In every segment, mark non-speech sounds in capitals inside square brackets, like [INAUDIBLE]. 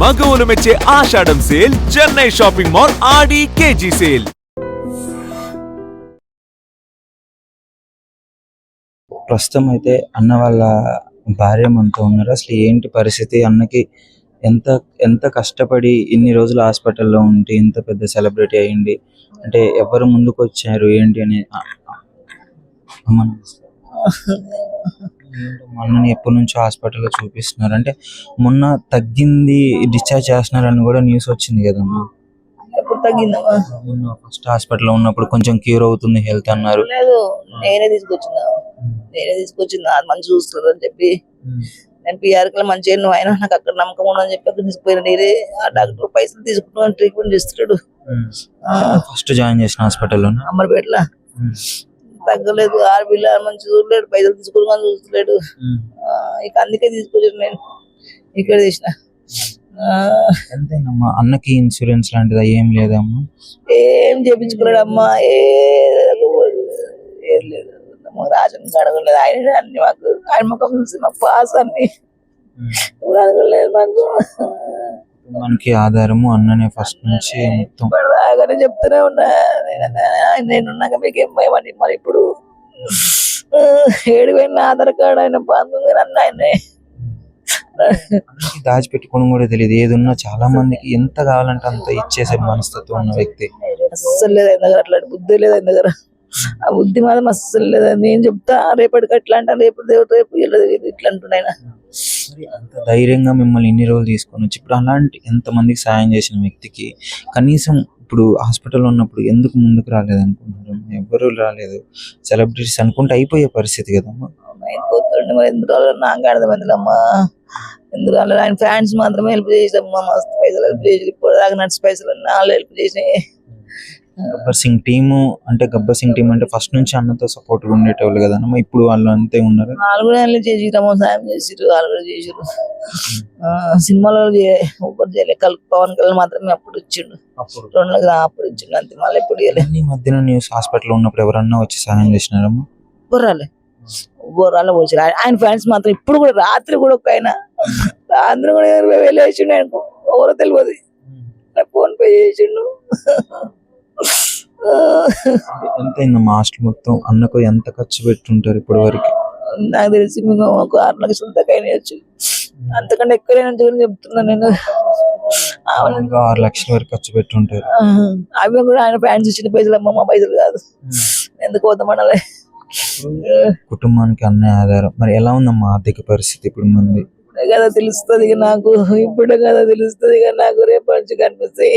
మగవులు మెచ్చే Ashadham sale Chennai shopping mall Aadi KG sale. ప్రస్తుతం అయితే అన్న వాళ్ళ భార్య మనతో ఉన్నారు. అసలు ఏంటి పరిస్థితి? అన్నకి ఎంత ఎంత కష్టపడి ఇన్ని రోజులు హాస్పిటల్లో ఉండి ఇంత పెద్ద సెలబ్రిటీ అయ్యింది? అంటే ఎవరు ముందుకు వచ్చారు ఏంటి అని? అమ్మ నమస్తే. [LAUGHS] అన్నని ఎప్పటి నుంచో హాస్పిటల్లో చూపిస్తున్నారు. అంటే మొన్న తగ్గింది డిశ్చార్జ్ చేస్తున్నారని కూడా న్యూస్ వచ్చింది కదమ్మా. ఎప్పుడు తగ్గిందమ్మా మొన్న ఫస్ట్ హాస్పిటల్లో ఉన్నప్పుడు కొంచెం క్యూర్ అవుతుంది హెల్త్ అన్నారు. లేదు నేనే తీసుకొచ్చిన. నేనే తీసుకొచ్చిన. అది మంచి చూస్తుంది అని చెప్పి నేను పిఆర్కి మంచిగా నువ్వు అయినా నాకు అక్కడ నమ్మకం ఉండదని చెప్పి అక్కడ తీసుకుపోయిన. నేనే ఆ డాక్టర్ పైసలు తీసుకుంటున్నాను ట్రీట్మెంట్ చేస్తున్నాడు. ఫస్ట్ జాయిన్ చేసిన హాస్పిటల్లో అమర్పేటలో. తగ్గలేదు. ఆరు బిల్ల మంచి చూడలేడు. పైసలు తీసుకుని చూస్తలేడు. ఆ, ఇక అందుకే తీసుకొచ్చాను నేను. ఇక్కడ తీసిన ఎంతేనమ్మా అన్నకి ఇన్సూరెన్స్ లాంటిది? ఏం లేదమ్మా? ఏం చేపించుకోలేడు అమ్మా ఏ లేదు. రాజన్ అడగలేదు ఆయన అన్ని మాకు ఆయన ముఖం చూసి మాకు పాస్ అన్ని. అడగలేదు మాకు. మనకి ఆధారము అన్ననే ఫస్ట్ నుంచి మొత్తం. ఇప్పటిదాకానే చెప్తూనే ఉన్నా. నేను- నేనున్నాక మీకు ఏం భయమండి మరి ఇప్పుడు ఏడు పోయిన ఆధార్ కార్డు ఆయన పాంగు అన్న ఆయనే దాచిపెట్టుకోవడం కూడా తెలియదు. ఏది ఉన్నా చాలా మందికి ఎంత కావాలంటే అంత ఇచ్చేసే మనస్తత్వం ఉన్న వ్యక్తి. అస్సలు లేదు ఆయన దగ్గర. అట్లాంటి బుద్ధి లేదు ఆయన దగ్గర. ఆ బుద్ధి మాత్రం అస్సలు లేదు. నేను చెప్తా రేపటికి అట్లా అంటా రేపు దేవుడు రేపు ఇట్లా అంటున్నాయన అంత ధైర్యంగా మిమ్మల్ని ఇన్ని రోజులు తీసుకొని వచ్చి ఇప్పుడు అలాంటి ఎంత మందికి సాయం చేసిన వ్యక్తికి కనీసం ఇప్పుడు హాస్పిటల్లో ఉన్నప్పుడు ఎందుకు ముందుకు రాలేదు అనుకుంటున్నారు? ఎవరు రాలేదు. సెలబ్రిటీస్ అనుకుంటే అయిపోయే పరిస్థితి కదమ్మా అయిపోతుండే మరి ఎందుకు రాలేదు? నాకు అర్థమైందిలమ్మా ఎందుకు రాలేదు? ఆయన ఫ్యాన్స్ మాత్రమే హెల్ప్ చేసామ్మా మస్తు పైసలు హెల్ప్ చేసి ఇప్పుడు దాకా నడిచి పైసలు నాలుగు హెల్ప్ చేసినాయి. గబ్బర్ సింగ్ టీము అంటే గబ్బర్ సింగ్ టీం అంటే ఫస్ట్ నుంచి అన్నతో సపోర్ట్ ఉండేటోళ్ళు కదమ్మా ఇప్పుడు వాళ్ళు అంతే ఉన్నారు. వాళ్ళు కూడా సాయం చేసిరు వాళ్ళు కూడా చేసిరు సినిమాలో ఊపర్ చేయలే. కల్ పవన్ కళ్యాణ్ మాత్రమే అప్పుడు ఇచ్చిండు. అప్పుడు. అప్పుడు ఇచ్చిండు అంతే. మళ్ళీ ఎప్పుడు ఈ మధ్యన న్యూస్ హాస్పిటల్ ఉన్నప్పుడు ఎవరన్నా వచ్చి సహాయం చేసినారమ్మా? బొర్రాలే బొర్రాలే పోసి ఆయన ఫ్యాన్స్ మాత్రం ఇప్పుడు కూడా రాత్రి కూడా ఒక ఆయన. రాత్రి కూడా వేలు వేసిండు ఆయనకు ఎవరో తెలియదు ఫోన్ పే చేసిండు. ఎంత అయిందమ్మా హాస్టల్ మొత్తం? అన్నకు ఎంత ఖర్చు పెట్టుంటారు ఇప్పటి వరకు? నాకు తెలిసి మేము ఒక ఆరు లక్షల దాకా అయినాయచ్చు అంతకంటే ఎక్కువ గురించి చెప్తున్నా నేను. ఆరు లక్షల వరకు ఖర్చు పెట్టుంటారు. అవి కూడా ఆయన ఫ్యాన్స్ ఇచ్చిన పైసలు అమ్మ మా పైసలు కాదు. ఎందుకు పోతామనాలి. కుటుంబానికి అన్నే ఆధారం. మరి ఎలా ఉందమ్మా ఆర్థిక పరిస్థితి ఇప్పుడు మంది? కదా తెలుస్తుంది నాకు. ఇప్పుడే కదా తెలుస్తుంది నాకు. రేపటి నుంచి కనిపిస్తాయి.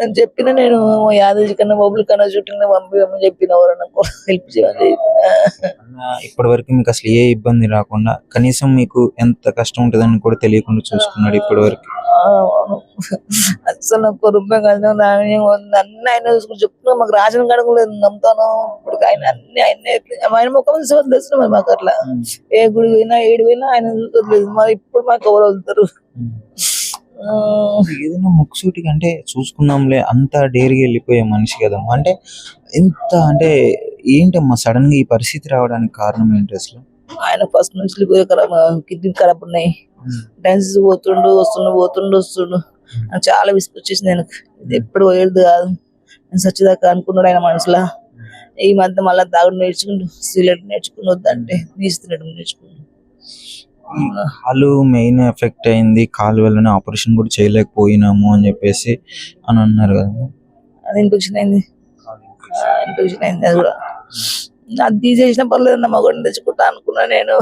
నేను చెప్పిన నేను యాదవ్ కన్నా బొబ్బుల కన్నా చుట్టూ పంపించమని చెప్పిన ఎవరన్నా హెల్ప్ అన్న ఇప్పటి వరకు మీకు అసలు ఏ ఇబ్బంది రాకుండా కనీసం మీకు ఎంత కష్టం ఉంటుందని కూడా తెలియకుండా చూసుకున్నాడు ఇప్పటి వరకు. అస్సలు ఒక్క రూపాయి ఉంది. అన్ని ఆయన చూసుకుని చెప్తున్నా మాకు రాసిన కడగ లేదు నమ్ముతాను. ఇప్పుడు ఆయన అన్ని ఆయన ఆయన ముఖం చూసి తెలుసు మరి మాకు అట్లా. ఏ గుడి పోయినా ఏడు పోయినా ఆయన చూసలేదు మరి ఇప్పుడు మాకు ఎవరు వదులుతారు? ఏదైనా ముక్సూటికి అంటే చూసుకున్నాంలే అంత డేరిగా వెళ్ళిపోయే మనిషి కదమ్మా అంటే ఎంత అంటే ఏంటమ్మా సడన్గా ఈ పరిస్థితి రావడానికి కారణం ఏంటి అసలు? ఆయన ఫస్ట్ నుంచి కిడ్నీ ఖరాబ్ ఉన్నాయి. డెన్సిస్ పోతుండు వస్తుండు పోతుండు వస్తుండు. చాలా విసుకొచ్చేసింది ఇది ఎప్పుడు పోయేది కాదు. నేను సచ్చిదాకా అనుకున్నాడు ఆయన మనసులో. ఈ మధ్య మళ్ళీ తాగుడు నేర్చుకుంటూ సిగరెట్ నేర్చుకుని వద్దంటే నీస్తున్నట్టు నేర్చుకుంటూ కాలు మెయిన్ ఎఫెక్ట్ అయింది. కాలు వల్లనే ఆపరేషన్ కూడా చేయలేకపోయినాము అని చెప్పేసి అని అన్నారు కదా. అది ఇన్ఫెక్షన్ అయింది. ఇన్ఫెక్షన్ అయింది అది కూడా. అది తీసేసిన పర్లేదు నా మగడిని తెచ్చుకుంటా అనుకున్నా నేను.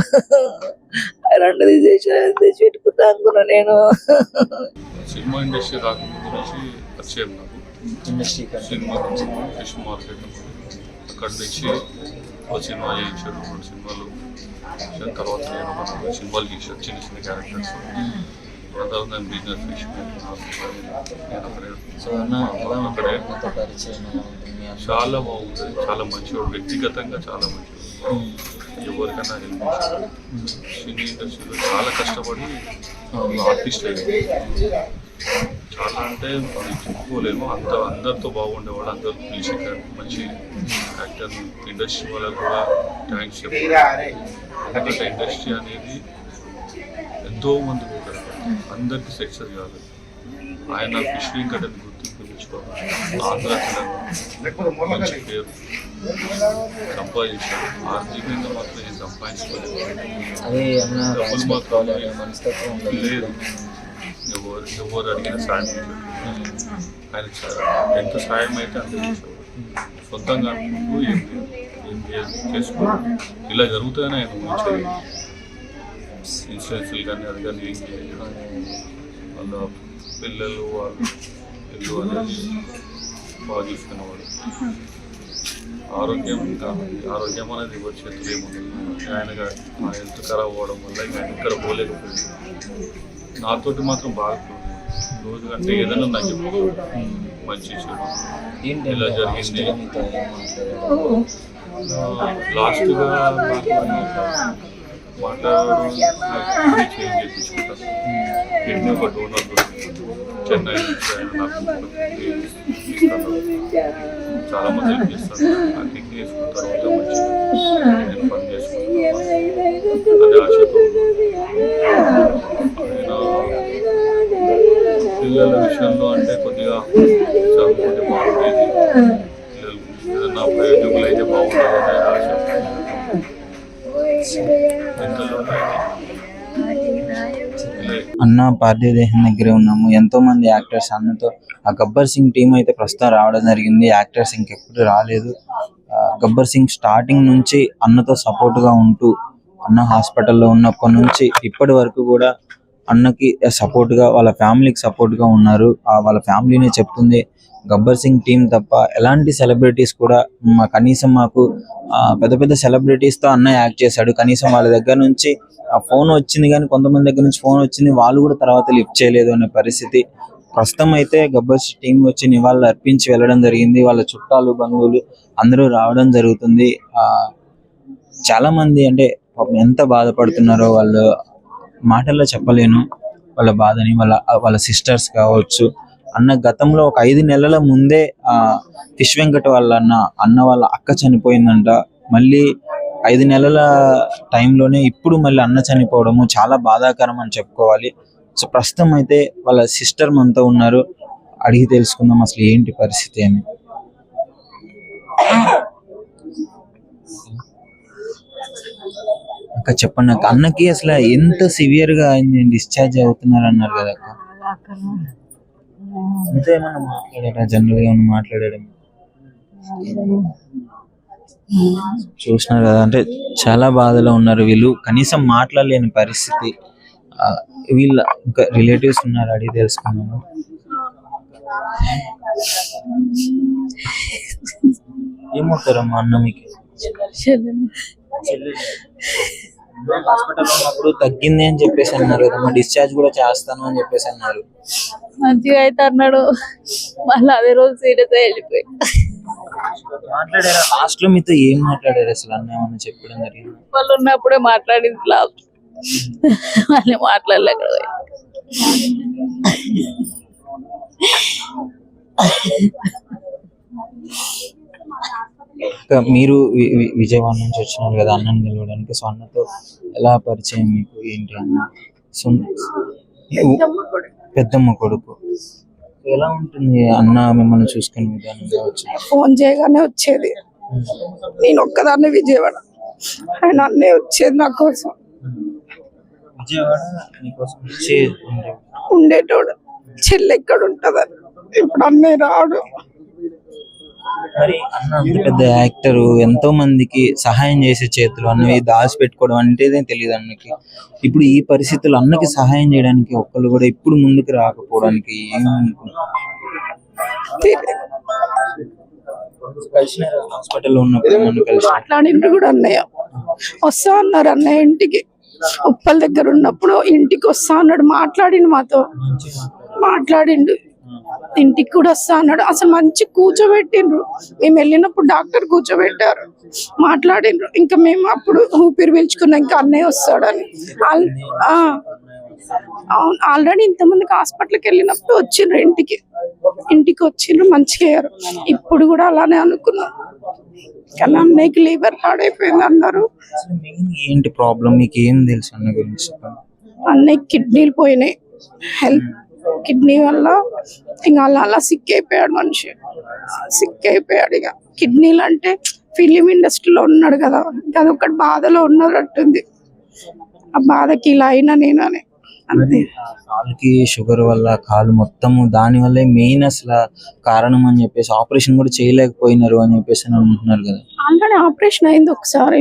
రెండు తీసేసిన తెచ్చి పెట్టుకుంటా అనుకున్నా నేను. సినిమా ఇండస్ట్రీ రాకముందు నుంచి పరిచయం నాకు. సినిమా నుంచి ఫిష్ మార్కెట్ అక్కడి నుంచి ఒక సినిమా చేయించాడు రెండు సినిమాలు. చేసిన తర్వాత నేను ఒక సినిమాలు చేశాను చిన్న చిన్న క్యారెక్టర్స్ తర్వాత నేను బిజినెస్ అక్కడే చాలా బాగుంటుంది చాలా మంచివాడు వ్యక్తిగతంగా చాలా మంచివాడు ఎవరికైనా హెల్ప్ సినీ ఇండస్ట్రీలో చాలా కష్టపడి ఆర్టిస్ట్ అయ్యాడు చాలా అంటే అది చెప్పుకోలేము. అంత అందరితో బాగుండేవాడు అందరూ పిలిచి మంచి యాక్టర్ ఇండస్ట్రీ వాళ్ళకు కూడా థ్యాంక్స్ చెప్పాలి ఎందుకంటే ఇండస్ట్రీ అనేది ఎంతో మంది అందరికీ సక్సెస్ కాదు. ఆయన ఫిష్ వెంకట్ అని గుర్తింపు తెచ్చుకోవాలి ఆంధ్ర మంచి పేరు. సంపాదించాడు ఆర్థికంగా మాత్రం సంపాదించుకోలేదు డబ్బులు మాత్రం లేదు. మనస్తత్వం ఉండదు ఎవరు ఎవరు అడిగిన సాయం ఆయన ఎంత సాయం అయితే అంత సొంతంగా అనుకుంటూ ఏం ఏం చేయాలి? ఇలా జరుగుతుందని ఆయన మంచిది ఇన్సూరెన్స్లు కానీ అది కానీ ఏం చేయలేదు వాళ్ళ పిల్లలు వాళ్ళు ఇల్లు అనేది బాగా చూసుకునేవాడు. ఆరోగ్యం ఆరోగ్యం అనేది ఎవరి చేతులు ఏముంది ఆయన ఆ హెల్త్ ఖరాబ్ అవ్వడం వల్ల ఇంకా ఇక్కడ పోలేకపోయింది నాతోటి మాత్రం బాగా. రోజు అంటే ఏదైనా నాకు చెప్పు. మంచి చెడు ఇలా జరిగింది. లాస్ట్గా మాట్లాడడం కిడ్నీ చేంజ్ చేయించుకుంటాను కిడ్నీ ఒక డోనర్ చెన్నై నాకు చాలా మంది హెల్ప్ చేస్తారు. ఆ కిడ్నీ వేసుకున్న తర్వాత మంచిగా నేను పని చేసుకుంటాను. అదే ఆశతో. పిల్లల విషయంలో అంటే కొద్దిగా చదువుకుంటే బాగుండేది. పిల్లలు ఏదన్నా ప్రయోజకులు అయితే బాగుంటుందనే ఆశ. అన్న పార్థివ దేహం దగ్గరే ఉన్నాము. ఎంతో మంది యాక్టర్స్ అన్నతో ఆ గబ్బర్ సింగ్ టీం అయితే ప్రస్తుతం రావడం జరిగింది. యాక్టర్స్ ఇంకెప్పుడు రాలేదు. గబ్బర్ సింగ్ స్టార్టింగ్ నుంచి అన్నతో సపోర్ట్గా ఉంటూ అన్న హాస్పిటల్లో ఉన్నప్పటి నుంచి ఇప్పటి వరకు కూడా అన్నకి సపోర్ట్గా వాళ్ళ ఫ్యామిలీకి సపోర్ట్గా ఉన్నారు. ఆ, వాళ్ళ ఫ్యామిలీనే చెప్తుంది గబ్బర్ సింగ్ టీం తప్ప ఎలాంటి సెలబ్రిటీస్ కూడా మా కనీసం మాకు పెద్ద పెద్ద సెలబ్రిటీస్తో అన్న యాక్ట్ చేశాడు. కనీసం వాళ్ళ దగ్గర నుంచి ఆ ఫోన్ వచ్చింది కానీ కొంతమంది దగ్గర నుంచి ఫోన్ వచ్చింది వాళ్ళు కూడా తర్వాత లిఫ్ట్ చేయలేదు అనే పరిస్థితి. ప్రస్తుతం అయితే గబ్బర్ టీం వచ్చి నివాళులు అర్పించి వెళ్ళడం జరిగింది. వాళ్ళ చుట్టాలు బంధువులు అందరూ రావడం జరుగుతుంది. ఆ చాలా మంది అంటే ఎంత బాధపడుతున్నారో వాళ్ళు మాటల్లో చెప్పలేను. వాళ్ళ బాధని వాళ్ళ వాళ్ళ సిస్టర్స్ కావచ్చు. అన్న గతంలో ఒక ఐదు నెలల ముందే ఆ ఫిష్ వెంకట వాళ్ళ అన్న అన్న వాళ్ళ అక్క చనిపోయిందంట. మళ్ళీ ఐదు నెలల టైంలోనే ఇప్పుడు మళ్ళీ అన్న చనిపోవడము చాలా బాధాకరం అని చెప్పుకోవాలి. సో ప్రస్తుతం అయితే వాళ్ళ సిస్టర్ మనతో ఉన్నారు. అడిగి తెలుసుకుందాం అసలు ఏంటి పరిస్థితి అని. అక్క చెప్పండి అక్క. అన్నకి అసలు ఎంత సివియర్గా అయింది డిశ్చార్జ్ అవుతున్నారు అన్నారు కదా అక్క. ఏమన్నా మాట్లాడారా? జనరల్గా ఏమన్నా మాట్లాడాడు చూసినారు కదా అంటే చాలా బాధలో ఉన్నారు వీళ్ళు. కనీసం మాట్లాడలేని పరిస్థితి. వీళ్ళ ఇంకా రిలేటివ్స్ ఉన్నారు? అడిగి తెలుసుకున్నాము ఏమవుతారమ్మా అన్న మీకు హాస్పిటల్ ఉన్నప్పుడు తగ్గింది అని చెప్పేసి అన్నారు కదమ్మా డిశ్చార్జ్ కూడా చేస్తాను అని చెప్పేసి అన్నారు. మంచిగా అయితే అన్నాడు. మళ్ళీ అదే రోజు సీరియస్ వెళ్ళిపోయి. మాట్లాడారా? లాస్ట్లో మీతో ఏం మాట్లాడారు అసలు అన్న ఏమన్నా చెప్పడం జరిగింది? వాళ్ళు ఉన్నప్పుడే మాట్లాడింది లాస్ట్ మళ్ళీ మాట్లాడలేక ఇంకా మీరు విజయవాడ నుంచి వచ్చినారు కదా అన్నని కలవడానికి సో అన్నతో ఎలా పరిచయం మీకు? ఏంటి అన్న? సో పెద్దమ్మ కొడుకు. ఎలా ఉంటుంది అన్న మిమ్మల్ని చూసుకునే విధానం కావచ్చు? ఫోన్ చేయగానే వచ్చేది. నేను ఒక్కదాన్నే విజయవాడ. ఆయన అన్నీ వచ్చేది నా కోసం. విజయవాడ నీకోసం వచ్చి ఉండే- ఉండేటోడు. చెల్లి ఎక్కడ ఉంటదని. ఇప్పుడు అన్నీ రాడు. మరి అన్న అంత పెద్ద యాక్టర్ ఎంతో మందికి సహాయం చేసే చేతులు అన్నవి దాచి పెట్టుకోవడం అంటేనే తెలియదు అన్నకి. ఇప్పుడు ఈ పరిస్థితుల్లో అన్నకి సహాయం చేయడానికి ఒక్కళ్ళు కూడా ఇప్పుడు ముందుకు రాకపోవడానికి కలిసిన హాస్పిటల్లో ఉన్నప్పుడు కలిసి కూడా అన్నయ్య. వస్తా అన్నారు అన్నయ్య ఇంటికి. ఉప్పల దగ్గర ఉన్నప్పుడు ఇంటికి వస్తా అన్నాడు. మాట్లాడిండు మాతో. మాట్లాడిండు. ఇంటికి కూడా వస్తా అన్నాడు. అసలు మంచి కూర్చోబెట్టిండ్రు. మేము వెళ్ళినప్పుడు డాక్టర్ కూర్చోబెట్టారు. మాట్లాడిండ్రు. ఇంకా మేము అప్పుడు ఊపిరి పీల్చుకున్నాం ఇంకా అన్నయ్య వస్తాడని. అవును. ఆల్రెడీ ఇంతమందికి హాస్పిటల్కి వెళ్ళినప్పుడు వచ్చిండ్రు ఇంటికి. ఇంటికి వచ్చిండ్రు మంచిగా అయ్యారు. ఇప్పుడు కూడా అలానే అనుకున్నాం. కానీ అన్నయ్యకి లీవర్ పాడైపోయింది అన్నారు. ఏంటి ప్రాబ్లం మీకు ఏం తెలుసు అన్న గురించి అన్నయ్య కిడ్నీలు పోయినాయి. హెల్త్ కిడ్నీ వల్ల ఇంకా అలా అలా సిక్ అయిపోయాడు మనిషి. సిక్ అయిపోయాడు ఇక. కిడ్నీలు అంటే ఫిలిం ఇండస్ట్రీలో ఉన్నాడు కదా. ఇంకా అదొకటి బాధలో ఉన్నట్టుంది ఆ బాధకి ఇలా అయినా నేను అని. అంతే. కాలుకి షుగర్ వల్ల కాలు మొత్తము దాని వల్లే మెయిన్ అసలు కారణం అని చెప్పేసి ఆపరేషన్ కూడా చేయలేకపోయినారు అని చెప్పేసి అని అంటున్నారు కదా. ఆల్రెడీ ఆపరేషన్ అయింది ఒకసారి.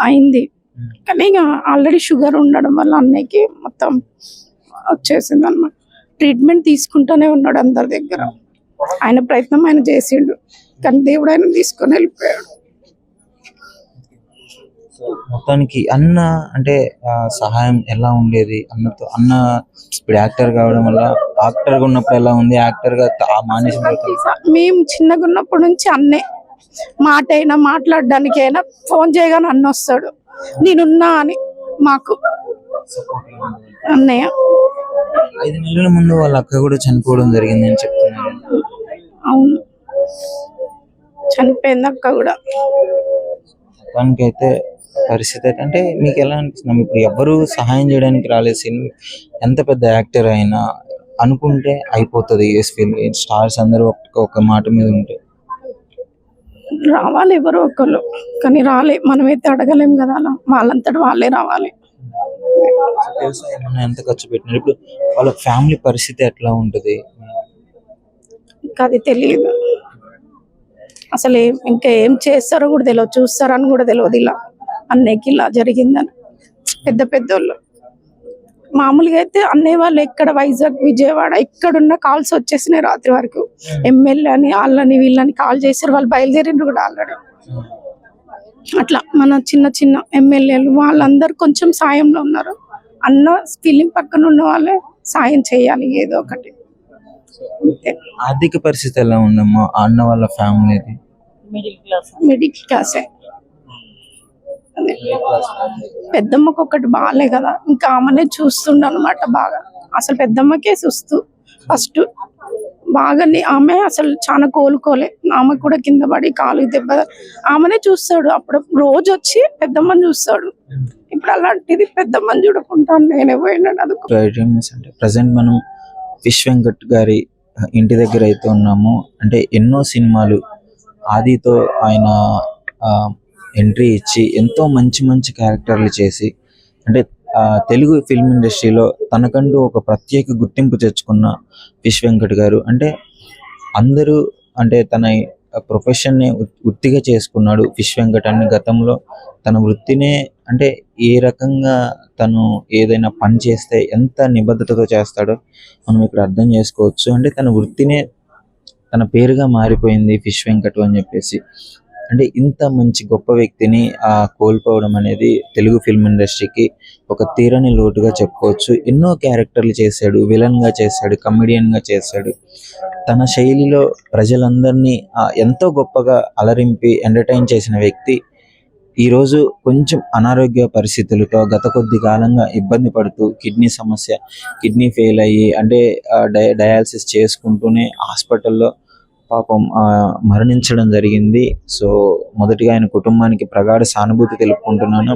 అయింది. కానీ ఇక ఆల్రెడీ షుగర్ ఉండడం వల్ల అన్నయ్యకి మొత్తం వచ్చేసింది అనమాట ట్రీట్మెంట్ తీసుకుంటూనే ఉన్నాడు అందరి దగ్గర. ఆయన ప్రయత్నం ఆయన చేసిండు. కానీ దేవుడు ఆయన తీసుకొని వెళ్ళిపోయాడు. మొత్తానికి అన్న అంటే సహాయం ఎలా ఉండేది? అన్నతో అన్న ఇప్పుడు యాక్టర్ కావడం వల్ల యాక్టర్గా ఉన్నప్పుడు ఎలా ఉంది? యాక్టర్గా తర్వాత మేము చిన్నగా ఉన్నప్పటి నుంచి అన్నే. మాట అయినా మాట్లాడడానికైనా ఫోన్ చేయగానే అన్న వస్తాడు. నేనున్నా అని మాకు. అన్నయ్య. ఐదు నెలల ముందు వాళ్ళ అక్క కూడా చనిపోవడం జరిగింది అని చెప్తున్నారు. అవును. చనిపోయింది అక్క కూడా. మొత్తానికి అయితే పరిస్థితి అంటే మీకు ఎలా అనిపిస్తుంది? ఇప్పుడు ఎవరు సహాయం చేయడానికి రాలేదు. సినిమా ఎంత పెద్ద యాక్టర్ అయినా అనుకుంటే అయిపోతుంది. స్టార్స్ అందరూ ఒక మాట మీద ఉంటే. రావాలి ఎవరో ఒకళ్ళు. కానీ రాలే. మనమైతే అడగలేం కదా అలా. వాళ్ళంతటి వాళ్ళే రావాలి. ఏమన్నా ఎంత ఖర్చు పెట్టినారు? ఇప్పుడు వాళ్ళ ఫ్యామిలీ పరిస్థితి ఎట్లా ఉంటది? ఇంకా అది తెలియదు అసలు ఏం ఇంకా ఏం చేస్తారో కూడా తెలియదు చూస్తారని కూడా తెలియదు ఇలా. అన్నయ్యకి ఇలా జరిగిందని. పెద్ద పెద్దోళ్ళు. మామూలుగా అయితే అన్నయ్య వాళ్ళు ఎక్కడ వైజాగ్ విజయవాడ ఎక్కడున్న కాల్స్ వచ్చేసినాయి రాత్రి వరకు. ఎమ్మెల్యే అని వాళ్ళని వీళ్ళని కాల్ చేశారు. వాళ్ళు బయలుదేరిండ్రు కూడా ఆల్రెడీ. అట్లా మన చిన్న చిన్న ఎమ్మెల్యేలు వాళ్ళందరూ కొంచెం సాయంలో ఉన్నారు. అన్న ఫిలిం పక్కన ఉన్న వాళ్ళే సాయం చేయాలి ఏదో ఒకటి. ఆర్థిక పరిస్థితి ఎలా ఉందమ్మా? అన్న వాళ్ళ ఫ్యామిలీది మిడిల్ క్లాసే. పెద్దమ్మకి ఒకటి బాగాలే కదా. ఇంకా ఆమెనే చూస్తుండ అనమాట బాగా. అసలు పెద్దమ్మకే చూస్తూ ఫస్ట్ బాగా ఆమె అసలు చాలా కోలుకోలే. ఆమె కూడా కింద పడి కాలు దెబ్బ ఆమెనే చూస్తాడు. అప్పుడు రోజు వచ్చి పెద్దమ్మని చూస్తాడు. ఇప్పుడు అలాంటిది పెద్దమ్మని చూడకుండా నేనే పోయినాడు అది అంటే ప్రజెంట్ మనం విష్ వెంకట్ గారి ఇంటి దగ్గర అయితే ఉన్నాము. అంటే ఎన్నో సినిమాలు ఆదితో ఆయన ఎంట్రీ ఇచ్చి ఎంతో మంచి మంచి క్యారెక్టర్లు చేసి అంటే తెలుగు ఫిల్మ్ ఇండస్ట్రీలో తనకంటూ ఒక ప్రత్యేక గుర్తింపు తెచ్చుకున్న విష్ వెంకట్ గారు. అంటే అందరూ అంటే తన ప్రొఫెషన్ని వృత్తిగా చేసుకున్నాడు విష్ వెంకట్ అని గతంలో. తన వృత్తినే అంటే ఏ రకంగా తను ఏదైనా పని చేస్తే ఎంత నిబద్ధతతో చేస్తాడో మనం ఇక్కడ అర్థం చేసుకోవచ్చు. అంటే తన వృత్తినే తన పేరుగా మారిపోయింది ఫిష్ వెంకట్ అని చెప్పేసి. అంటే ఇంత మంచి గొప్ప వ్యక్తిని ఆ కోల్పోవడం అనేది తెలుగు ఫిల్మ్ ఇండస్ట్రీకి ఒక తీరని లోటుగా చెప్పుకోవచ్చు. ఎన్నో క్యారెక్టర్లు చేశాడు విలన్గా చేశాడు కమెడియన్గా చేశాడు. తన శైలిలో ప్రజలందరినీ ఎంతో గొప్పగా అలరింపి ఎంటర్టైన్ చేసిన వ్యక్తి ఈరోజు కొంచెం అనారోగ్య పరిస్థితులతో గత కొద్ది కాలంగా ఇబ్బంది పడుతూ కిడ్నీ సమస్య కిడ్నీ ఫెయిల్ అయ్యి అంటే ఆ, డయాలసిస్ చేసుకుంటూనే హాస్పిటల్లో పాపం ఆ, మరణించడం జరిగింది. సో మొదటిగా ఆయన కుటుంబానికి ప్రగాఢ సానుభూతి తెలుపుకుంటున్నాను.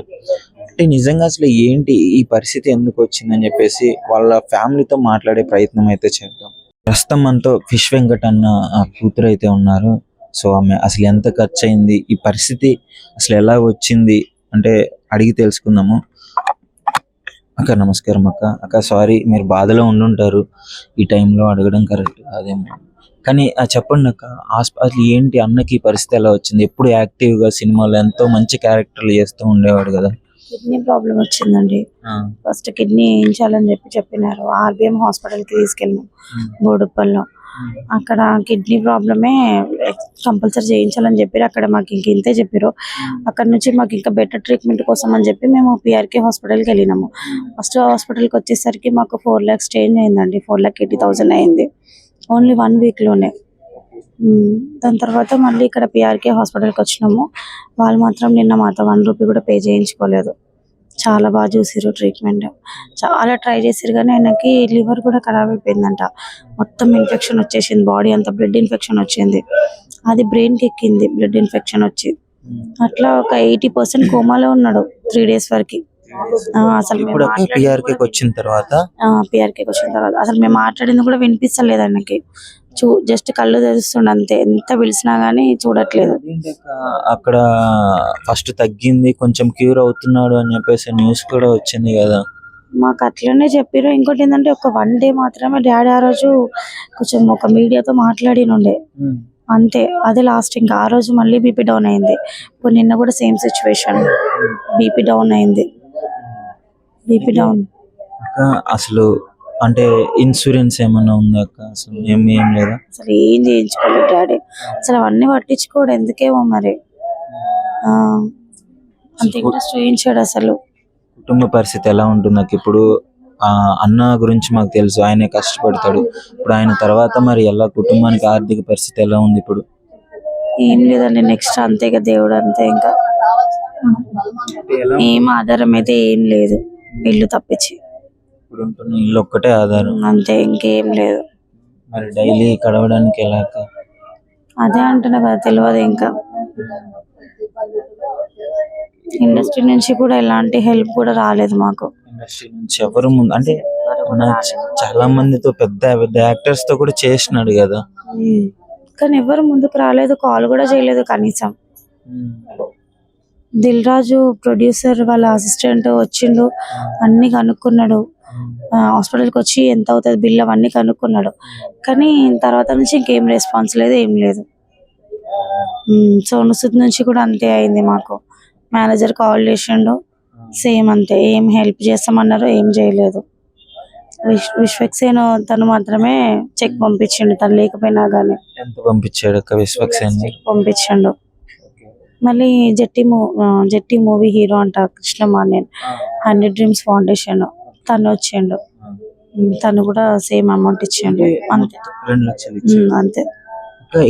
అంటే నిజంగా అసలు ఏంటి ఈ పరిస్థితి ఎందుకు వచ్చిందని చెప్పేసి వాళ్ళ ఫ్యామిలీతో మాట్లాడే ప్రయత్నం అయితే చేద్దాం. ప్రస్తుతం మనతో ఫిష్ వెంకట్ అన్న ఆ కూతురు అయితే ఉన్నారు. సో ఆమె అసలు ఎంత ఖర్చు అయింది ఈ పరిస్థితి అసలు ఎలా వచ్చింది అంటే అడిగి తెలుసుకుందాము. అక్క నమస్కారం అక్క. అక్క సారీ మీరు బాధలో ఉండుంటారు. ఈ టైంలో అడగడం కరెక్ట్ అదేమో కానీ ఆ చెప్పండి అక్క హాస్ప- అసలు ఏంటి? అన్నకి పరిస్థితి ఎలా వచ్చింది? ఎప్పుడు యాక్టివ్గా సినిమాలో ఎంతో మంచి క్యారెక్టర్లు చేస్తూ ఉండేవాడు కదా? కిడ్నీ ప్రాబ్లం వచ్చిందండి. ఫస్ట్ కిడ్నీ వేయించాలని చెప్పి చెప్పినారు. ఆర్బిఎం హాస్పిటల్కి తీసుకెళ్ళినాం ఉమ్, బోడుప్పల్లో అక్కడ కిడ్నీ ప్రాబ్లమే కంపల్సరీ చేయించాలని చెప్పారు. అక్కడ మాకు ఇంక ఇంతే చెప్పారు. అక్కడ నుంచి మాకు ఇంకా బెటర్ ట్రీట్మెంట్ కోసం అని చెప్పి మేము పిఆర్కే హాస్పిటల్కి వెళ్ళినాము. ఫస్ట్ హాస్పిటల్కి వచ్చేసరికి మాకు ఫోర్ ల్యాక్స్ చేంజ్ అయిందండి. ఫోర్ ల్యాక్ ఎయిటీ థౌసండ్ అయింది. ఓన్లీ వన్ వీక్లోనే. దాని తర్వాత మళ్ళీ ఇక్కడ పిఆర్కే హాస్పిటల్కి వచ్చినాము. వాళ్ళు మాత్రం నిన్న మాతో వన్ రూపీ కూడా పే చేయించుకోలేదు. చాలా బాగా చూసారు ట్రీట్మెంట్. చాలా ట్రై చేసిరు కానీ ఆయనకి లివర్ కూడా ఖరాబ్ అయిపోయిందంట. మొత్తం ఇన్ఫెక్షన్ వచ్చేసింది. బాడీ అంతా బ్లడ్ ఇన్ఫెక్షన్ వచ్చింది. అది బ్రెయిన్కి కి ఎక్కింది. బ్లడ్ ఇన్ఫెక్షన్ వచ్చి. అట్లా ఒక ఎయిటీ పర్సెంట్ కోమాలో ఉన్నాడు త్రీ డేస్ వరకు. అసలు ఇప్పుడు కూడా వచ్చిన తర్వాత? పిఆర్కే వచ్చిన తర్వాత. అసలు మేము మాట్లాడింది కూడా వినిపిస్తలేదు ఆయనకి. చూ జస్ట్ కళ్ళు తెరుస్తుండ అంతే. ఎంత పిలిచినా గానీ చూడట్లేదు. అక్కడ ఫస్ట్ తగ్గింది కొంచెం క్యూర్ అవుతున్నాడు అని చెప్పేసి న్యూస్ కూడా వచ్చింది కదా. మాకు అట్లనే చెప్పారు ఇంకోటి ఏంటంటే ఒక వన్ డే మాత్రమే డాడీ ఆ రోజు కొంచెం ఒక మీడియాతో మాట్లాడినుండే. అంతే. అదే లాస్ట్ ఇంకా ఆ రోజు మళ్ళీ బీపీ డౌన్ అయింది. ఇప్పుడు నిన్న కూడా సేమ్ సిచ్యువేషన్ బీపీ డౌన్ అయింది. బీపీ డౌన్ అక్క అసలు అంటే ఇన్సూరెన్స్ ఏమన్నా ఉందా అక్క? అసలు ఏం ఏం లేదా? అసలు ఏం చేయించుకోలేదు డాడీ? అసలు అవన్నీ పట్టించుకోడు ఎందుకేమో మరి? ఆ, అంత ఇంట్రెస్ట్ చూపించాడు అసలు. కుటుంబ పరిస్థితి ఎలా ఉంటుంది నాకు ఇప్పుడు ఆ అన్న గురించి మాకు తెలుసు ఆయనే కష్టపడతాడు. ఇప్పుడు ఆయన తర్వాత మరి ఎలా కుటుంబానికి ఆర్థిక పరిస్థితి ఎలా ఉంది ఇప్పుడు? ఏం లేదండి నెక్స్ట్ అంతే ఇక దేవుడు అంతే ఇంకా. ఏం ఆధారం అయితే ఏం లేదు. ఇల్లు తప్పించి. ఇప్పుడు ఉంటున్న ఇల్లు ఒక్కటే ఆధారం. అంతే ఇంకేం లేదు. మరి డైలీ కడవడానికి ఎలా అక్క? అదే అంటున్నా కదా తెలియదు ఇంకా. ఇండస్ట్రీ నుంచి కూడా ఎలాంటి హెల్ప్ కూడా రాలేదు మాకు. ఇండస్ట్రీ నుంచి ఎవరు ముందు అంటే మన చ- చాలా మందితో పెద్ద పెద్ద యాక్టర్స్తో కూడా చేసినాడు కదా. కానీ ఎవరు ముందుకు రాలేదు కాల్ కూడా చేయలేదు కనీసం. దిల్ రాజు ప్రొడ్యూసర్ వాళ్ళ అసిస్టెంట్ వచ్చిండు అన్ని కనుక్కున్నాడు. హాస్పిటల్కి వచ్చి ఎంత అవుతుంది బిల్ అవన్నీ కనుక్కున్నాడు. కానీ తర్వాత నుంచి ఇంకేం రెస్పాన్స్ లేదు ఏం లేదు. ఉమ్, సోను సూద్ నుంచి కూడా అంతే అయింది మాకు. మేనేజర్ కాల్ చేసిండు సేమ్ అంతే. ఏం హెల్ప్ చేస్తామన్నారు ఏం చేయలేదు. విశ్ విశ్వక్సేన్ తను మాత్రమే చెక్ పంపించిండు తను లేకపోయినా కానీ ఎంత పంపించాడు చెక్ పంపించిండు. మళ్ళీ జట్టి మూ జట్టి మూవీ హీరో అంట కృష్ణమాన్యన్ హండ్రెడ్ డ్రీమ్స్ ఫౌండేషన్. తను వచ్చిండు. తను కూడా సేమ్ అమౌంట్ ఇచ్చిండు. అంతే. రెండు లక్షలు అంతే.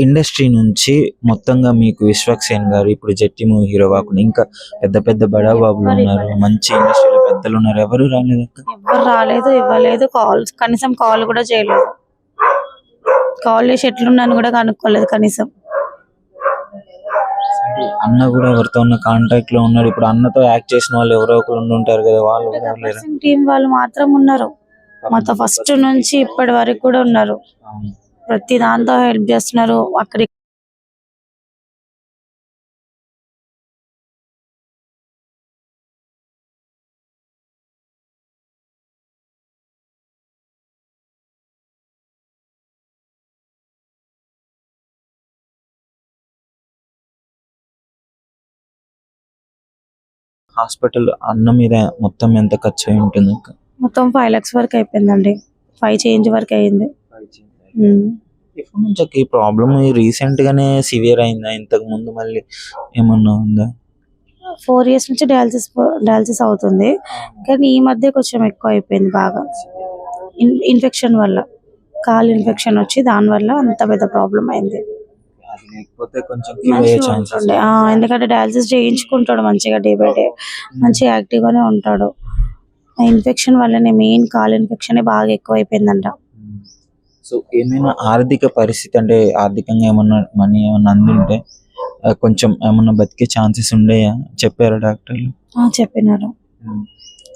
ఇండస్ట్రీ నుంచి మొత్తంగా మీకు విశ్వక్సేన్ గారు ఇప్పుడు జట్టి మూవీ హీరో కాకుండా ఇంకా పెద్ద పెద్ద బడా బాబులు ఉన్నారు. మంచి ఇండస్ట్రీలో పెద్దలు ఉన్నారు. ఎవరు రాలేదు ఎవరు రాలేదు ఇవ్వలేదు. కాల్ కనీసం కాల్ కూడా చేయలేదు. కాల్ చేసి ఎట్లున్నాను కూడా కనుక్కోలేదు కనీసం. అన్న కూడా ఎవరితో ఉన్న కాంటాక్ట్లో ఉన్నాడు ఇప్పుడు అన్నతో యాక్ట్ చేసిన వాళ్ళు ఎవరో ఒకరు ఉంటారు కదా వాళ్ళు? టీం వాళ్ళు మాత్రం ఉన్నారు మాతో ఫస్ట్ నుంచి ఇప్పటి వరకు కూడా ఉన్నారు. ప్రతి దాంతో హెల్ప్ చేస్తున్నారు అక్కడ హాస్పిటల్ అన్న మీద మొత్తం ఎంత ఖర్చు అయి ఉంటుంది? మొత్తం ఫైవ్ లాక్స్ వరకు అయిపోయిందండి. ఫైవ్ చేంజ్ వరకు అయింది. ఎప్పటి నుంచి ఈ ప్రాబ్లమ్ రీసెంట్ గానే సివియర్ అయిందా? ఇంతకు ముందు మళ్ళీ ఏమన్నా ఉందా? ఫోర్ ఇయర్స్ నుంచి డయాలసిస్ డయాలసిస్ అవుతుంది. కానీ ఈ మధ్య కొంచెం ఎక్కువ అయిపోయింది బాగా. ఇన్ ఇన్ఫెక్షన్ వల్ల కాలు ఇన్ఫెక్షన్ వచ్చి దాని వల్ల అంత పెద్ద ప్రాబ్లం అయింది. అది లేకపోతే కొంచెం ఉంటుండే. ఎందుకంటే డయాలసిస్ చేయించుకుంటాడు మంచిగా డే బై డే మంచిగా యాక్టివ్ గానే ఉంటాడు. ఆ ఇన్ఫెక్షన్ వల్లనే మెయిన్ కాలు ఇన్ఫెక్షన్ బాగా ఎక్కువ అయిపోయిందంట సో ఏమైనా ఆర్థిక పరిస్థితి అంటే ఆర్థికంగా ఏమన్నా మనీ ఏమన్నా అందుంటే ఆ, కొంచెం ఏమన్నా బతికే ఛాన్సెస్ ఉండేయా? చెప్పారా డాక్టర్లు చెప్పినారు.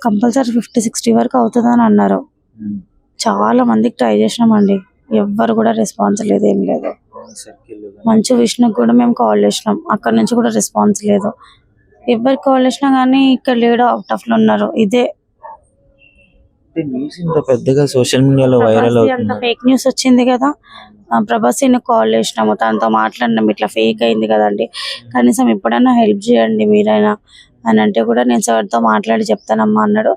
కంపల్సరీ ఫిఫ్టీ సిక్స్టీ వరకు అవుతుందని అన్నారు. చాలా మందికి ట్రై చేసినామండి. ఎవ్వరు కూడా రెస్పాన్స్ లేదు ఏం లేదు. మంచు విష్ణుకి కూడా మేము కాల్ చేసినాం. అక్కడ నుంచి కూడా రెస్పాన్స్ లేదు. ఎవరికి కాల్ చేసినా కానీ ఇక్కడ లేడు అవుట్ ఆఫ్లో ఉన్నారు. ఇదే. న్యూస్ ఇంత పెద్దగా సోషల్ మీడియాలో వైరల్ అవుతుంది? ఫేక్ న్యూస్ వచ్చింది కదా. ప్రభాస్ కాల్ చేసినాము. తనతో మాట్లాడినాం ఇట్లా ఫేక్ అయింది కదండి. కనీసం ఎప్పుడైనా హెల్ప్ చేయండి మీరైనా అని అంటే కూడా నేను సార్తో మాట్లాడి చెప్తానమ్మా అన్నాడు.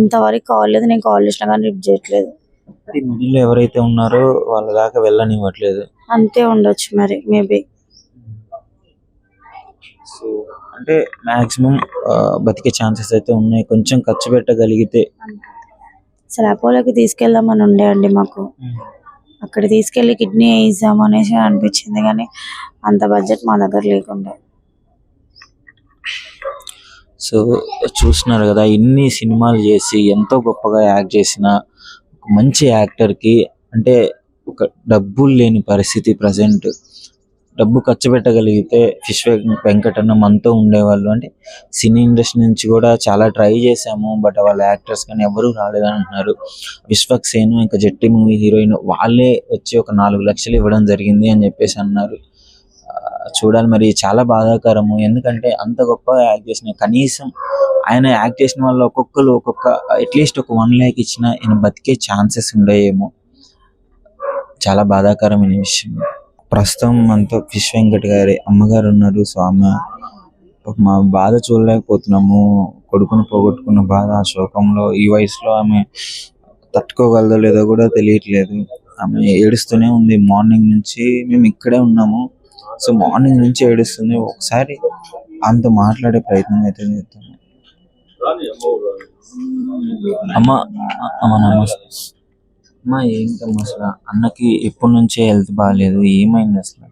ఇంతవరకు కాల్ లేదు. నేను కాల్ చేసినా కానీ లిఫ్ట్ చేయట్లేదు. మిడిల్ ఎవరైతే ఉన్నారో వాళ్ళ దాకా వెళ్ళనివ్వట్లేదు. అంతే ఉండొచ్చు మరి మేబీ. సో అంటే మాక్సిమం బతికే ఛాన్సెస్ అయితే ఉన్నాయి. కొంచెం ఖర్చు పెట్టగలిగితే. అసలు అపోలోకి తీసుకెళ్దామని ఉండే అండి మాకు. అక్కడ తీసుకెళ్ళి కిడ్నీ వేయిద్దాం అనేసి అనిపించింది కానీ అంత బడ్జెట్ మా దగ్గర లేకుండా. సో చూస్తున్నారు కదా ఇన్ని సినిమాలు చేసి ఎంతో గొప్పగా యాక్ట్ చేసిన మంచి యాక్టర్కి అంటే ఒక డబ్బులు లేని పరిస్థితి ప్రజెంట్. డబ్బు ఖర్చు పెట్టగలిగితే ఫిష్ వెంకటన్న మనతో ఉండేవాళ్ళు. అంటే సినీ ఇండస్ట్రీ నుంచి కూడా చాలా ట్రై చేశాము బట్ వాళ్ళ యాక్టర్స్ కానీ ఎవరు రాలేదని అంటున్నారు. విశ్వక్ సేను ఇంకా జట్టి మూవీ హీరోయిన్ వాళ్ళే వచ్చి ఒక నాలుగు లక్షలు ఇవ్వడం జరిగింది అని చెప్పేసి అన్నారు. చూడాలి మరి చాలా బాధాకరము. ఎందుకంటే అంత గొప్ప యాక్ట్ చేసిన కనీసం ఆయన యాక్ట్ చేసిన వాళ్ళు ఒక్కొక్కరు ఒక్కొక్క అట్లీస్ట్ ఒక వన్ ల్యాక్ ఇచ్చిన ఈయన బతికే ఛాన్సెస్ ఉండేయేమో. చాలా బాధాకరమైన విషయం. ప్రస్తుతం మనతో ఫిష్ వెంకట్ గారి అమ్మగారు ఉన్నారు. స్వామి మా బాధ చూడలేకపోతున్నాము. కొడుకును పోగొట్టుకున్న బాధ ఆ శోకంలో ఈ వయసులో ఆమె తట్టుకోగలదో లేదో కూడా తెలియట్లేదు. ఆమె ఏడుస్తూనే ఉంది. మార్నింగ్ నుంచి మేము ఇక్కడే ఉన్నాము. సో మార్నింగ్ నుంచి ఏడుస్తుంది. ఒకసారి ఆమెతో మాట్లాడే ప్రయత్నం అయితే చేస్తాము అమ్మ అమ్మ నమస్తే. అమ్మ ఏంటమ్మా అసలు? అన్నకి ఎప్పటి నుంచే హెల్త్ బాగాలేదు ఏమైంది అసలు?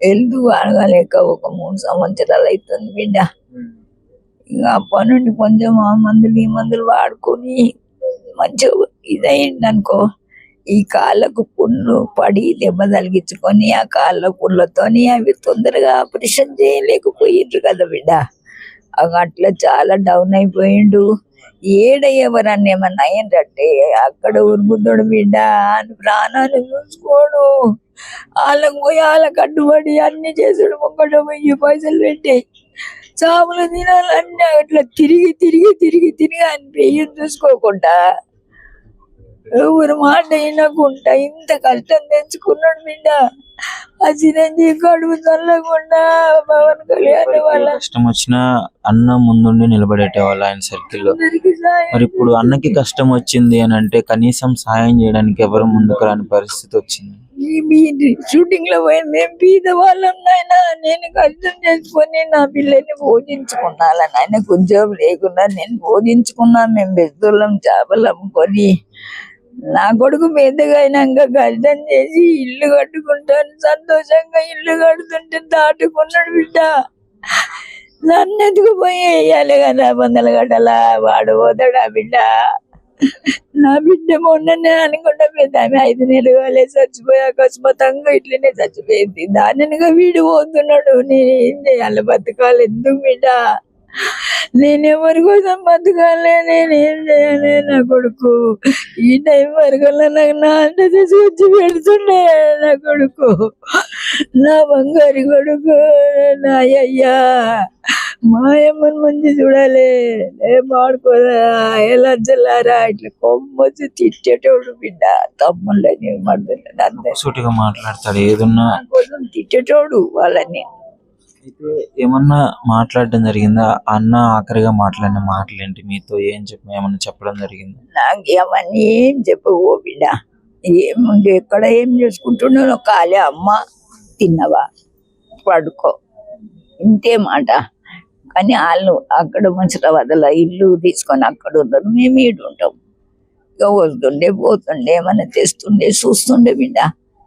వెళ్తూ అడగలేక ఒక మూడు సంవత్సరాలు అవుతుంది బిడ్డ. ఇక అప్పటి నుండి కొంచెం ఆ మందులు ఈ మందులు వాడుకొని మంచిగా ఇదైంది అనుకో. ఈ కాళ్ళకు పుండ్లు పడి దెబ్బ తలిగించుకొని ఆ కాళ్ళ పుండ్లతోని అవి తొందరగా ఆపరేషన్ చేయలేకపోయిండ్రు కదా బిడ్డ. అట్లా చాలా డౌన్ అయిపోయిండు. ఏడ ఎవరన్నా ఏమన్నా అయ్యిందంటే అక్కడ ఉరుగుతాడు బిడ్డ అని ప్రాణాలు చూసుకోడు. వాళ్ళకు పోయి వాళ్ళ కట్టుబడి అన్ని చేసుడు ఒక్కట పోయి పైసలు పెట్టి. చాములు తినాలన్నీ అట్లా తిరిగి తిరిగి తిరిగి తిరిగి అని పెయ్యం చూసుకోకుండా ఎవరు మాట అయినకుండా ఇంత కష్టం తెచ్చుకున్నాడు బిడ్డ. ఆ చిరంజీవి కడుపు చల్లకుండా పవన్ కళ్యాణ్ వాళ్ళ కష్టం వచ్చినా అన్న ముందుండి నిలబడేటేవాళ్ళు ఆయన సర్కిల్లో. మరి ఇప్పుడు అన్నకి కష్టం వచ్చింది అని అంటే కనీసం సాయం చేయడానికి ఎవరు ముందుకు రాని పరిస్థితి వచ్చింది. షూటింగ్లో పోయి మేము బీద వాళ్ళం నాయన నేను కష్టం చేసుకొని నా పిల్లల్ని పోషించుకున్నాను నాయన ఉద్యోగం లేకుండా నేను పోషించుకున్నా మేము బెద్దోళ్ళం చేపలు అమ్ముకొని నా కొడుకు పెద్దగా అయినాక కష్టం చేసి ఇల్లు కట్టుకుంటాను సంతోషంగా ఇల్లు కడుతుంటే దాటుకున్నాడు బిడ్డ. నన్ను ఎత్తుకుపోయి వేయాలి కదా వందల గడ్డలా? వాడు పోతాడా బిడ్డ? నా బిడ్డ మొన్ననే అనుకుంటా పెద్ద ఆమె ఐదు నెలలు వాళ్ళే చచ్చిపోయి అకస్మాత్తంగా ఇట్లనే చచ్చిపోయింది. దానిగా వీడు పోతున్నాడు. నేను ఏం చేయాలి? బతకాలి ఎందుకు బిడ్డ? నేను ఎవరి కోసం బతకాలి? నేను చేయాలి? నా కొడుకు ఈ టైం వరకు నాకు నా అంట తీసుకొచ్చి పెడుతుండే నా కొడుకు. నా బంగారు కొడుకు నా అయ్యా మాయమ్మని మంచి చూడాలి. ఏ మాడుకోదా ఎలా చల్లారా ఇట్లా కొమ్మొచ్చి తిట్టేటోడు బిడ్డ. తమ్ముళ్ళని సూటిగా మాట్లాడతాడు. ఏదున్నా? కోసం తిట్టేటోడు వాళ్ళని. అయితే ఏమన్నా మాట్లాడడం జరిగిందా? అన్న ఆఖరిగా మాట్లాడిన మాటలేంటి? మీతో ఏం చెప్పి ఏమన్నా చెప్పడం జరిగింది? నాకు ఏమని ఏం చెప్పవు బిడ్డ. ఏం ఎక్కడ ఏం చేసుకుంటున్నాను కాలే అమ్మ. తిన్నవా? పడుకో. ఇంతే మాట. కానీ వాళ్ళు అక్కడ మంచిగా వదల ఇల్లు తీసుకొని అక్కడ ఉన్నారు మేము ఈడు ఉంటాం. ఇక వస్తుండే పోతుండే ఏమన్నా తెస్తుండే చూస్తుండే బిడ్డ.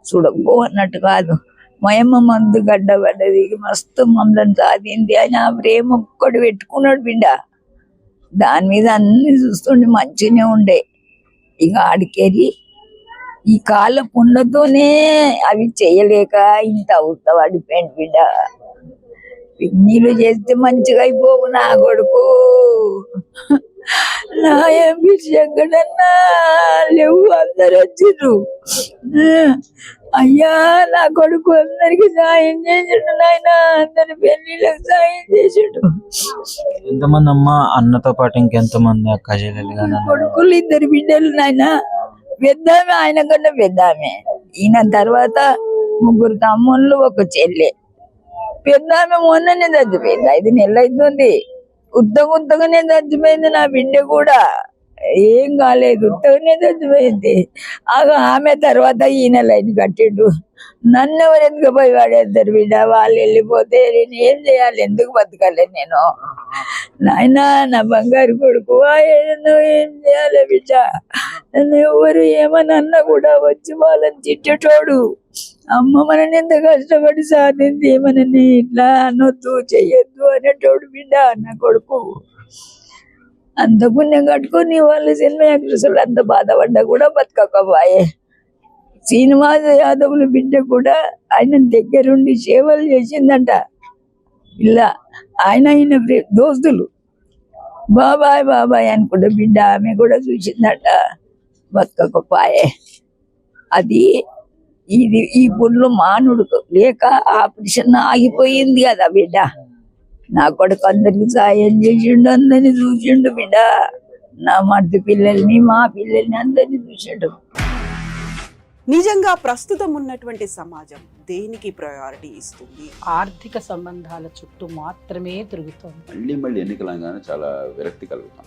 చూడకపో అన్నట్టు కాదు. మయమ్మ మందు గడ్డ పడ్డది. మస్తు మమ్మల్ని సాధింది అని ఆ ప్రేమ ఒక్కడు పెట్టుకున్నాడు బిడ్డ. దాని మీద అన్ని చూస్తుండే మంచిగానే ఉండే. ఇక ఆడికెరి ఈ కాళ్ళ పుండ్లతోనే అవి చేయలేక ఇంత అవుతా పడిపోయింది బిడ్డ. నీళ్ళు చేస్తే మంచిగా అయిపోవు నా కొడుకు. నా ఎంపీ శంకరన్నా లేవు అందరు వచ్చిర్రు. అయ్యా నా కొడుకు అందరికి సాయం చేసిండు నాయన. అందరి పెళ్ళిళ్ళకి సాయం చేసిండు. ఎంతమంది అమ్మ అన్నతో పాటు ఇంకెంతమంది అక్క? కొడుకులు ఇద్దరు బిడ్డలు నాయన. పెద్దామె ఆయన కన్నా పెద్దామె. ఈయన తర్వాత ముగ్గురు తమ్ముళ్ళు ఒక చెల్లె. పెద్ద ఆమె మొన్ననే చచ్చిపోయింది ఐదు నెలలు అవుతుంది ఉత్తగ ఉత్తగానే చచ్చిపోయింది నా బిడ్డ కూడా. ఏం కాలేదు ఉత్తగానే చచ్చిపోయింది ఆగ ఆమె తర్వాత ఈయన లైన్ కట్టిండు. నన్ను ఎవరు ఎందుకు పోయి వాడేద్దరు బిడ్డ? వాళ్ళు వెళ్ళిపోతే నేను ఏం చేయాలి? ఎందుకు బతకాలి నేను? నాయన నా బంగారు కొడుకు నువ్వు ఏం చేయాలి బిడ్డ? నన్ను ఎవరు ఏమనన్నా కూడా వచ్చి వాళ్ళని తిట్టేటోడు. అమ్మ మనని ఎంత కష్టపడి సాధింది మనని ఇట్లా అనొద్దు చెయ్యొద్దు అనేటోడు బిడ్డ అన్న కొడుకు. అంత పుణ్యం కట్టుకొని వాళ్ళు సినిమా యాక్ట్రెస్లు అంత బాధపడ్డా కూడా బతకకపోయే. శ్రీనివాస యాదవుల బిడ్డ కూడా ఆయన దగ్గరుండి సేవలు చేసిందంట. ఇలా ఆయన ఆయన దోస్తులు. బాబాయ్ బాబాయ్ అనుకుంటే బిడ్డ ఆమె కూడా చూసిందట. బతకకపోయే. అది ఇది ఈ పుల్లు మానుడుకు. లేక ఆపరేషన్ ఆగిపోయింది కదా బిడ్డ. నా కొడుకు అందరికి సాయం చేసిండు అందరిని చూసిండు బిడ్డ. నా మర్ది పిల్లల్ని మా పిల్లల్ని అందరిని చూసిండు. నిజంగా ప్రస్తుతం ఉన్నటువంటి సమాజం దేనికి ప్రయారిటీ ఇస్తుంది? ఆర్థిక సంబంధాల చుట్టూ మాత్రమే తిరుగుతోంది. మళ్ళీ మళ్ళీ ఎన్నికలంగానే చాలా విరక్తి కలుగుతాం